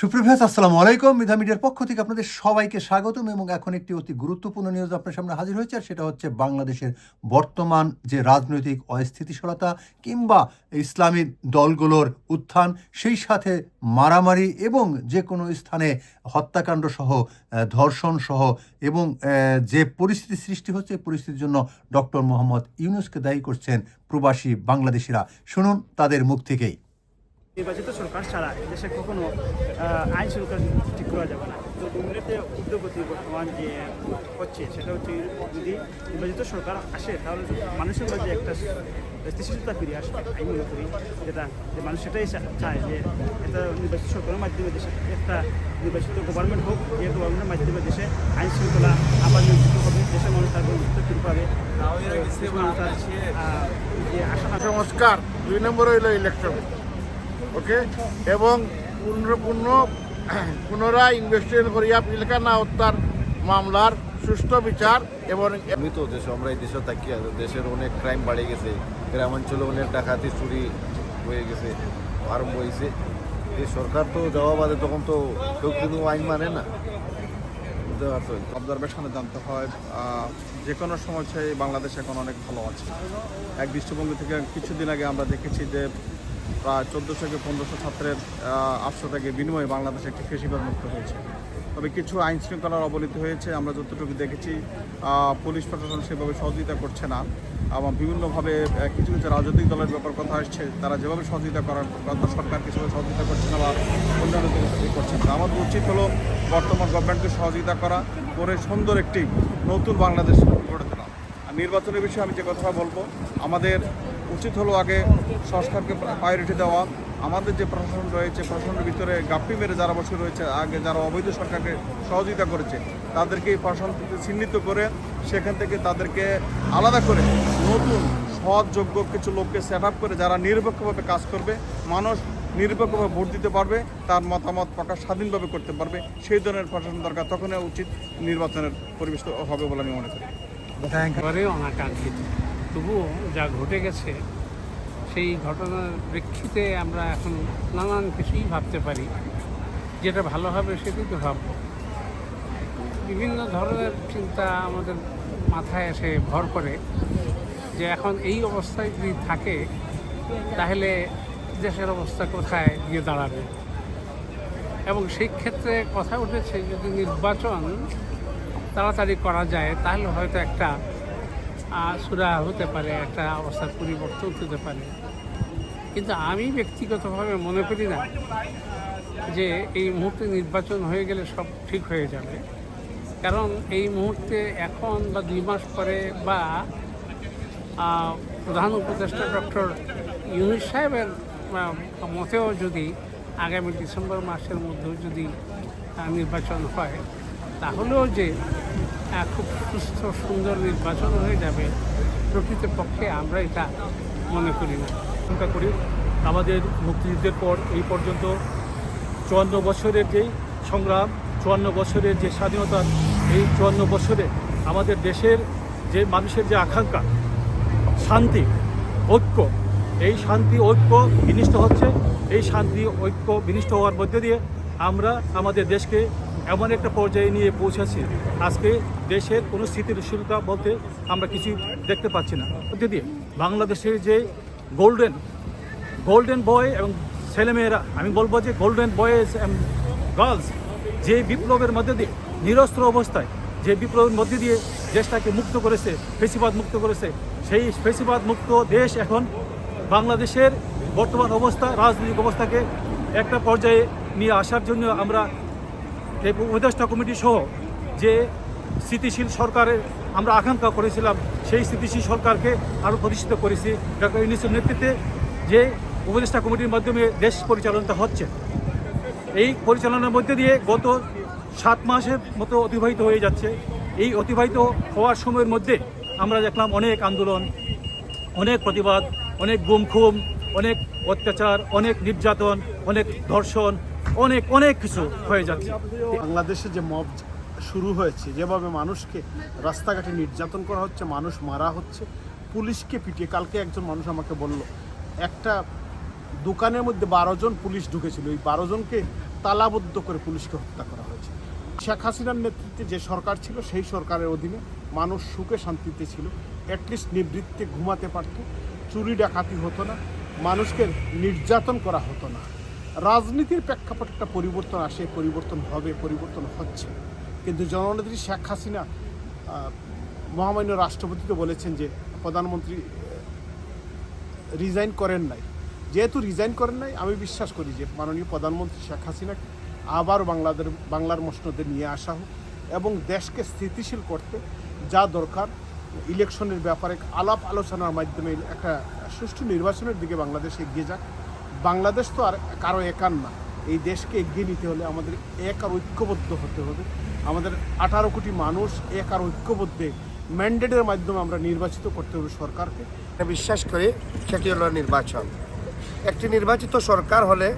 সুপ্রভাত, আসসালামু আলাইকুম। মিধা মিডিয়ার পক্ষ থেকে আপনাদের সবাইকে স্বাগতম এবং এখন একটি অতি গুরুত্বপূর্ণ নিউজ আপনার সামনে হাজির হয়েছে, আর সেটা হচ্ছে বাংলাদেশের বর্তমান যে রাজনৈতিক অস্থিতিশীলতা কিংবা ইসলামী দলগুলোর উত্থান, সেই সাথে মারামারি এবং যে কোনো স্থানে হত্যাকাণ্ড সহ ধর্ষণ সহ এবং যে পরিস্থিতি সৃষ্টি হচ্ছে পরিস্থিতির জন্য ডক্টর মোহাম্মদ ইউনুসকে দায়ী করছেন প্রবাসী বাংলাদেশিরা। শুনুন তাদের মুখ থেকেই। নির্বাচিত সরকার ছাড়া দেশে কখনো আইন শৃঙ্খলা ঠিক করা যাবে না। তো ইংরেজিতে উদ্যোগতি বর্তমান যে হচ্ছে সেটা হচ্ছে যদি নির্বাচিত সরকার আসে তাহলে মানুষের মধ্যে একটা স্থিতিশীলতা ফিরে আসবে আমি মনে করি। যেটা যে মানুষ সেটাই চায় যে একটা নির্বাচিত সরকারের মাধ্যমে দেশে একটা নির্বাচিত গভর্নমেন্ট হোক যে গভর্নমেন্টের মাধ্যমে দেশে আইন শৃঙ্খলা আবার নিয়োজিত হবে দেশের মানুষ তার বন্ধুত্ব ফিরে পাবে। সংস্কার দুই নম্বর হইল ইলেকশন ওকে? এবং পূর্ণ পুনরায় ইনভেস্টিগেশন করিয়া পিলকা না হত্যার মামলার সুষ্ঠু বিচার এবং আমি তো দেশে আমরা এই দেশে থাকি দেশের অনেক ক্রাইম বাড়ে গেছে। গ্রামাঞ্চলে অনেক ডাকাতি চুরি হয়ে গেছে আরম্ভ হয়েছে। এই সরকার তো যাওয়া বাদে তখন তো কেউ কিন্তু আইন মানে না। বুঝতে পারছ অবজারভেশনে জানতে হয় যে কোনো সময় বাংলাদেশ এখন অনেক ভালো আছে। এক দৃষ্টিভঙ্গি থেকে কিছুদিন আগে আমরা দেখেছি যে প্রায় চোদ্দোশো থেকে পনেরোশো ছাত্রের আটশোটাকে বিনিময়ে বাংলাদেশ একটি কৃষিকর মুক্ত হয়েছে। তবে কিছু আইন শৃঙ্খলার অবনতি হয়েছে, আমরা যতটুকু দেখেছি পুলিশ প্রশাসন সেভাবে সহযোগিতা করছে না। এবং বিভিন্নভাবে কিছু কিছু রাজনৈতিক দলের ব্যাপার কথা আসছে, তারা যেভাবে সহযোগিতা করার কথা সরকার সেভাবে সহযোগিতা করছে না বা অন্যান্য করছে না। আমাদের উচিত হলো বর্তমান গভর্নমেন্টকে সহযোগিতা করা, করে সুন্দর একটি নতুন বাংলাদেশ গড়ে তোলা। আর নির্বাচনের বিষয়ে আমি যে কথাটা বলব, আমাদের উচিত হলো আগে সংস্কারকে প্রায়োরিটি দেওয়া। আমাদের যে প্রশাসন রয়েছে প্রশাসনের ভিতরে গাপ্পি মেরে যারা বসে রয়েছে আগে যারা অবৈধ সরকারকে সহযোগিতা করেছে তাদেরকে এই প্রশাসন থেকে চিহ্নিত করে সেখান থেকে তাদেরকে আলাদা করে নতুন সৎযোগ্য কিছু লোককে সেট আপ করে যারা নিরপেক্ষভাবে কাজ করবে মানুষ নিরপেক্ষভাবে ভোট দিতে পারবে তার মতামত প্রকাশ স্বাধীনভাবে করতে পারবে সেই ধরনের প্রশাসন দরকার। তখনই উচিত নির্বাচনের পরিবেশ হবে বলে আমি মনে করি। করে অনাকাঙ্ক্ষিত তবুও যা ঘটে গেছে, সেই ঘটনার প্রেক্ষিতে আমরা এখন নানান কিছুই ভাবতে পারি। যেটা ভালো হবে সেটাই তো ভাববো। বিভিন্ন ধরনের চিন্তা আমাদের মাথায় এসে ভর করে যে এখন এই অবস্থায় যদি থাকে, তাহলে দেশের অবস্থা কোথায় গিয়ে দাঁড়াবে? এবং সেই ক্ষেত্রে কথা উঠেছে, যদি নির্বাচন তাড়াতাড়ি করা যায়, তাহলে হয়তো একটা সুরা হতে পারে, একটা অবস্থার পরিবর্তন হতে পারে। কিন্তু আমি ব্যক্তিগতভাবে মনে করি না যে এই মুহূর্তে নির্বাচন হয়ে গেলে সব ঠিক হয়ে যাবে। কারণ এই মুহূর্তে এখন বা দুই মাস পরে বা প্রধান উপদেষ্টা ডক্টর ইউনুস সাহেবের মতেও যদি আগামী ডিসেম্বর মাসের মধ্যেও যদি নির্বাচন হয়, তাহলেও যে খুব সুস্থ, সুন্দর নির্বাচন হয়ে যাবে। প্রকৃতপক্ষে আমরা এটা মনে করি না। করি, আমাদের মুক্তিযুদ্ধের পর এই পর্যন্ত চুয়ান্ন বছরের যেই সংগ্রাম, চুয়ান্ন বছরের যে স্বাধীনতা, এই চুয়ান্ন বছরে আমাদের দেশের যে মানুষের যে আকাঙ্ক্ষা, শান্তি, ঐক্য, এই শান্তি, ঐক্য বিনিষ্ট হচ্ছে। এই শান্তি, ঐক্য বিনিষ্ট হওয়ার মধ্যে দিয়ে আমরা আমাদের দেশকে এমন একটা পর্যায়ে নিয়ে পৌঁছেছি। আজকে দেশের কোনো স্থিতিশীলতা বলতে আমরা কিছু দেখতে পাচ্ছি না। দিয়ে বাংলাদেশের যে গোল্ডেন গোল্ডেন বয় এবং ছেলেমেয়েরা, আমি বলব যে গোল্ডেন বয়েজ অ্যান্ড গার্লস যে বিপ্লবের মধ্যে দিয়ে, নিরস্ত্র অবস্থায়, যে বিপ্লবের মধ্যে দিয়ে দেশটাকে মুক্ত করেছে, ফেসিবাদ মুক্ত করেছে, সেই ফেসিবাদ মুক্ত দেশ এখন বাংলাদেশের বর্তমান অবস্থা, রাজনৈতিক অবস্থাকে একটা পর্যায়ে নিয়ে আসার জন্য আমরা এই উপদেষ্টা কমিটি সহ যে স্থিতিশীল সরকারের আমরা আকাঙ্ক্ষা করেছিলাম, সেই স্থিতিশীল সরকারকে আরও প্রতিষ্ঠিত করেছি। ডক্টর ইউনিসের নেতৃত্বে যে উপদেষ্টা কমিটির মাধ্যমে দেশ পরিচালনা হচ্ছে। এই পরিচালনার মধ্যে দিয়ে গত সাত মাসের মতো অতিবাহিত হয়ে যাচ্ছে। এই অতিবাহিত হওয়ার সময়ের মধ্যে আমরা দেখলাম অনেক আন্দোলন, অনেক প্রতিবাদ, অনেক গুম খুম অনেক অত্যাচার, অনেক নির্যাতন, অনেক ধর্ষণ অনেক অনেক কিছু হয়ে যাচ্ছে। বাংলাদেশে যে মব শুরু হয়েছে, যেভাবে মানুষকে রাস্তাঘাটে নির্যাতন করা হচ্ছে, মানুষ মারা হচ্ছে, পুলিশকে পিটিয়ে, কালকে একজন মানুষ আমাকে বলল, একটা দোকানের মধ্যে বারো জন পুলিশ ঢুকেছিল ওই বারো জনকে তালাবদ্ধ করে পুলিশকে হত্যা করা হয়েছে। শেখ হাসিনার নেতৃত্বে যে সরকার ছিল, সেই সরকারের অধীনে মানুষ সুখে শান্তিতে ছিল অ্যাটলিস্ট নিবৃত্তে ঘুমাতে পারত, চুরি ডাকাতি হতো না, মানুষকে নির্যাতন করা হতো না। রাজনীতির প্রেক্ষাপটে একটা পরিবর্তন আসে, পরিবর্তন হবে, পরিবর্তন হচ্ছে। কিন্তু জননেত্রী শেখ হাসিনা মহামান্য রাষ্ট্রপতি তো বলেছেন যে প্রধানমন্ত্রী রিজাইন করেন নাই। যেহেতু রিজাইন করেন নাই, আমি বিশ্বাস করি যে মাননীয় প্রধানমন্ত্রী শেখ হাসিনাকে আবার বাংলাদেশ বাংলার মসনদে নিয়ে আসা হোক এবং দেশকে স্থিতিশীল করতে যা দরকার, ইলেকশনের ব্যাপারে আলাপ আলোচনার মাধ্যমে একটা সুষ্ঠু নির্বাচনের দিকে বাংলাদেশ এগিয়ে যাক। বাংলাদেশ তো আর কারও একার না। এই দেশকে এগিয়ে নিতে হলে আমাদের এক আর ঐক্যবদ্ধ হতে হবে। আমাদের আঠারো কোটি মানুষ এক আর ঐক্যবদ্ধে ম্যান্ডেটের মাধ্যমে আমরা নির্বাচিত করতে হবে সরকারকে। বিশ্বাস করি সেটি হলো নির্বাচন। একটি নির্বাচিত সরকার হলে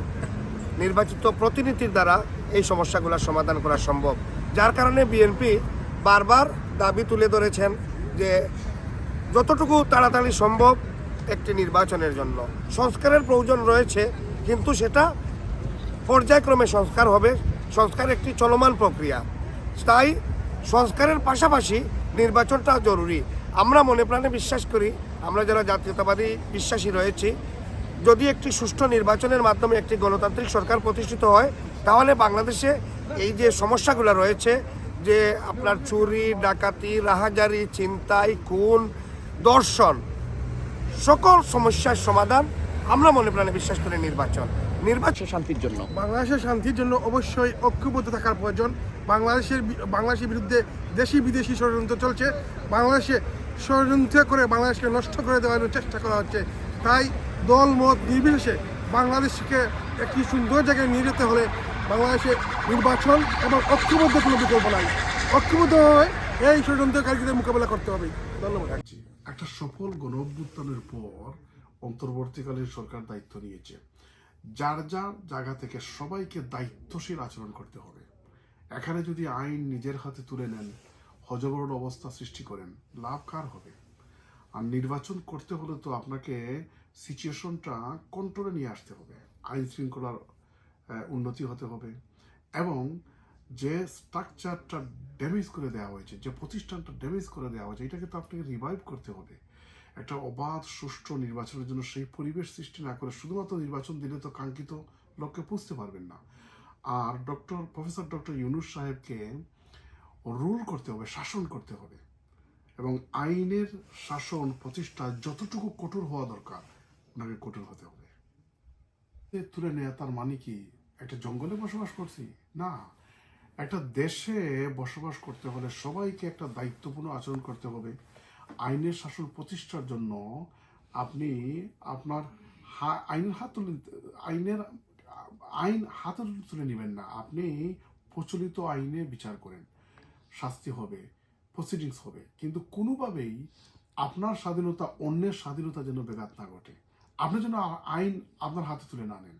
নির্বাচিত প্রতিনিধির দ্বারা এই সমস্যাগুলোর সমাধান করা সম্ভব। যার কারণে বিএনপি বারবার দাবি তুলে ধরেছেন যে যতটুকু তাড়াতাড়ি সম্ভব একটি নির্বাচনের জন্য। সংস্কারের প্রয়োজন রয়েছে, কিন্তু সেটা পর্যায়ক্রমে সংস্কার হবে। সংস্কার একটি চলমান প্রক্রিয়া। তাই সংস্কারের পাশাপাশি নির্বাচনটা জরুরি। আমরা মনে প্রাণে বিশ্বাস করি, আমরা যারা জাতীয়তাবাদী বিশ্বাসী রয়েছি, যদি একটি সুষ্ঠু নির্বাচনের মাধ্যমে একটি গণতান্ত্রিক সরকার প্রতিষ্ঠিত হয়, তাহলে বাংলাদেশে এই যে সমস্যাগুলো রয়েছে, যে আপনার চুরি, ডাকাতি, রাহাজারি চিন্তাই খুন, দর্শন সকল সমস্যার সমাধান আমরা মনে প্রাণে বিশ্বাস করি নির্বাচন। নির্বাচন শান্তির জন্য। বাংলাদেশের শান্তির জন্য অবশ্যই ঐক্যবদ্ধ থাকার প্রয়োজন। বাংলাদেশের বাংলাদেশের বিরুদ্ধে দেশি বিদেশি ষড়যন্ত্র চলছে। বাংলাদেশে ষড়যন্ত্র করে বাংলাদেশকে নষ্ট করে দেওয়ার চেষ্টা করা হচ্ছে। তাই দল মত নির্বিশেষে বাংলাদেশকে একটি সুন্দর জায়গায় নিয়ে যেতে হলে বাংলাদেশে নির্বাচন এবং ঐক্যবদ্ধ কোনো বিকল্প নাই। ঐক্যবদ্ধ হয়ে এই ষড়যন্ত্রকারীদের মোকাবেলা করতে হবে। ধন্যবাদ। একটা সফল গণ অভ্যুত্থানের পর অন্তর্বর্তীকালীন সরকার দায়িত্ব নিয়েছে। যার যার জায়গা থেকে সবাইকে দায়িত্বশীল আচরণ করতে হবে। এখানে যদি আইন নিজের হাতে তুলে নেন হজবরল অবস্থা সৃষ্টি করেন, লাভ কার হবে? আর নির্বাচন করতে হলে তো আপনাকে সিচুয়েশনটা কন্ট্রোলে নিয়ে আসতে হবে। আইন শৃঙ্খলার উন্নতি হতে হবে। এবং যে স্ট্রাকচারটা ড্যামেজ করে দেওয়া হয়েছে, যে প্রতিষ্ঠানটা ড্যামেজ করে দেওয়া হয়েছে, এটাকে তো আপনাকে রিভাইভ করতে হবে। একটা অবাধ, সুষ্ঠু নির্বাচনের জন্য সেই পরিবেশ সৃষ্টি না করে শুধুমাত্র নির্বাচন দিলে তো কাঙ্ক্ষিত লক্ষ্যে পুষতে পারবেন না। আর ডক্টর প্রফেসর ডক্টর ইউনুস সাহেবকে রুল করতে হবে, শাসন করতে হবে। এবং আইনের শাসন, প্রতিষ্ঠা যতটুকু কঠোর হওয়া দরকার, ওনাকে কঠোর হতে হবে। তুলে নেওয়া তার মানে কি, একটা জঙ্গলে বসবাস করছি? না। একটা দেশে বসবাস করতে হলে সবাইকে একটা দায়িত্বপূর্ণ আচরণ করতে হবে। আইনের শাসন প্রতিষ্ঠার জন্য আপনি আপনার আইনের হাত তুলে আইনের, আইন হাতে তুলে নেবেন না। আপনি প্রচলিত আইনে বিচার করেন। শাস্তি হবে প্রসিডিংস হবে। কিন্তু কোনোভাবেই আপনার স্বাধীনতা অন্যের স্বাধীনতা যেন ব্যাঘাত না ঘটে। আপনি যেন আইন আপনার হাতে তুলে না নেন।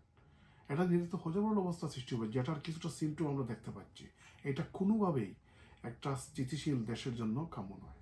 এটা নিয়ে তো হজবরল অবস্থা সৃষ্টি হবে, যেটার কিছুটা সিমটম আমরা দেখতে পাচ্ছি। এটা কোনোভাবেই একটা স্থিতিশীল দেশের জন্য কাম্য নয়।